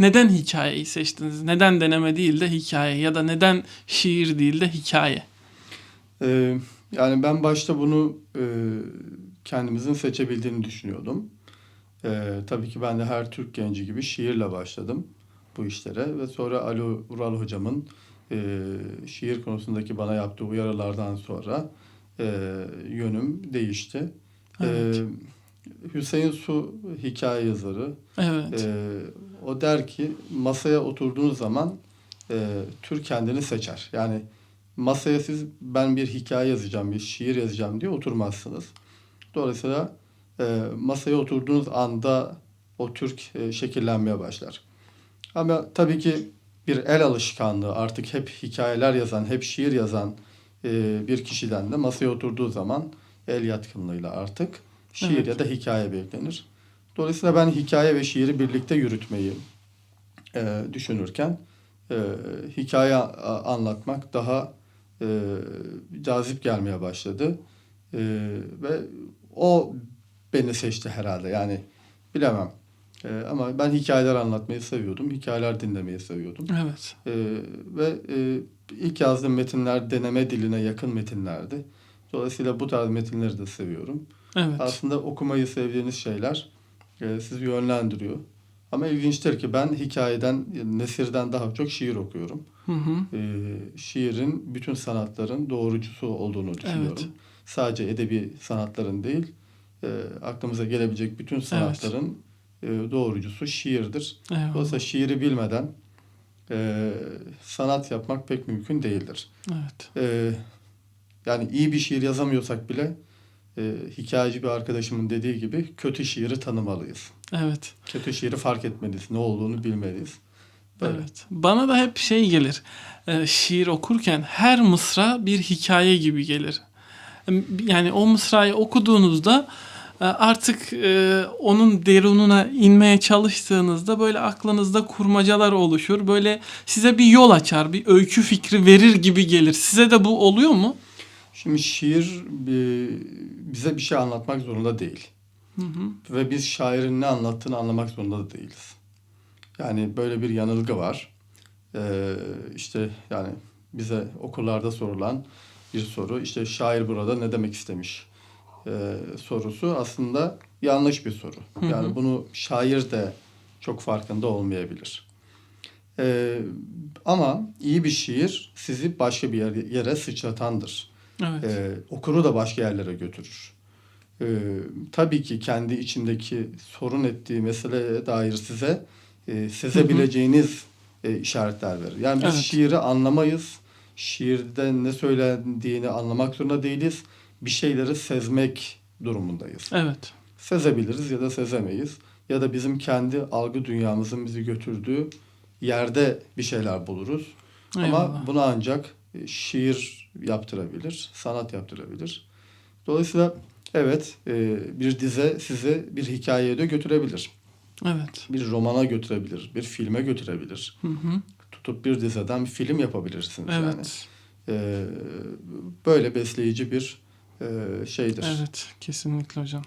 Neden hikayeyi seçtiniz? Neden deneme değil de hikaye ya da neden şiir değil de hikaye? Ee, yani ben başta bunu e, kendimizin seçebildiğini düşünüyordum. Ee, tabii ki ben de her Türk genci gibi şiirle başladım bu işlere ve sonra Ali Ural hocamın e, şiir konusundaki bana yaptığı uyarılardan sonra e, yönüm değişti. Evet. Ee, Hüseyin Su hikaye yazarı. Evet. Ee, o der ki masaya oturduğunuz zaman e, tür kendini seçer. Yani masaya siz ben bir hikaye yazacağım, bir şiir yazacağım diye oturmazsınız. Dolayısıyla e, masaya oturduğunuz anda o Türk e, şekillenmeye başlar. Ama tabii ki bir el alışkanlığı artık hep hikayeler yazan, hep şiir yazan e, bir kişiden de masaya oturduğu zaman el yatkınlığıyla artık şiir Evet. ya da hikaye beklenir. Dolayısıyla ben hikaye ve şiiri birlikte yürütmeyi e, düşünürken e, hikaye anlatmak daha e, cazip gelmeye başladı. E, ve o beni seçti herhalde yani bilemem. E, ama ben hikayeler anlatmayı seviyordum. Hikayeler dinlemeyi seviyordum. Evet. E, ve e, ilk yazdığım metinler deneme diline yakın metinlerdi. Dolayısıyla bu tarz metinleri de seviyorum. Evet. Aslında okumayı sevdiğiniz şeyler e, sizi yönlendiriyor. Ama ilginçtir ki ben hikayeden, nesirden daha çok şiir okuyorum. Hı hı. E, şiirin bütün sanatların doğrucusu olduğunu düşünüyorum. Evet. Sadece edebi sanatların değil, e, aklımıza gelebilecek bütün sanatların e, doğrucusu şiirdir. Eyvallah. Dolayısıyla şiiri bilmeden e, sanat yapmak pek mümkün değildir. Evet. Ee, yani iyi bir şiir yazamıyorsak bile e, hikayeci bir arkadaşımın dediği gibi kötü şiiri tanımalıyız. Evet. Kötü şiiri fark etmeliyiz. Ne olduğunu bilmeliyiz. Böyle. Evet. Bana da hep şey gelir. e, şiir okurken her mısra bir hikaye gibi gelir. Yani o mısrayı okuduğunuzda e, artık e, onun derununa inmeye çalıştığınızda böyle aklınızda kurmacalar oluşur. Böyle size bir yol açar, bir öykü fikri verir gibi gelir. Size de bu oluyor mu? Şimdi şiir bize bir şey anlatmak zorunda değil. Hı hı. Ve biz şairin ne anlattığını anlamak zorunda da değiliz. Yani böyle bir yanılgı var. Ee, işte yani bize okullarda sorulan bir soru. İşte şair burada ne demek istemiş ee, sorusu aslında yanlış bir soru. Hı hı. Yani bunu şair de çok farkında olmayabilir. Ee, ama iyi bir şiir sizi başka bir yere, yere sıçratandır. Evet. Ee, okuru da başka yerlere götürür. Ee, tabii ki kendi içindeki sorun ettiği meseleye dair size e, sezebileceğiniz e, işaretler verir. Yani biz Evet. şiiri anlamayız. Şiirde ne söylendiğini anlamak zorunda değiliz. Bir şeyleri sezmek durumundayız. Evet. Sezebiliriz ya da sezemeyiz. Ya da bizim kendi algı dünyamızın bizi götürdüğü yerde bir şeyler buluruz. Ama Eyvallah. bunu ancak e, şiir yaptırabilir, sanat yaptırabilir. Dolayısıyla evet e, bir dize sizi bir hikayeye de götürebilir. Evet. Bir romana götürebilir, bir filme götürebilir. Hı hı. Tutup bir dizeden bir film yapabilirsiniz yani. Evet. E, böyle besleyici bir e, şeydir. Evet. Kesinlikle hocam.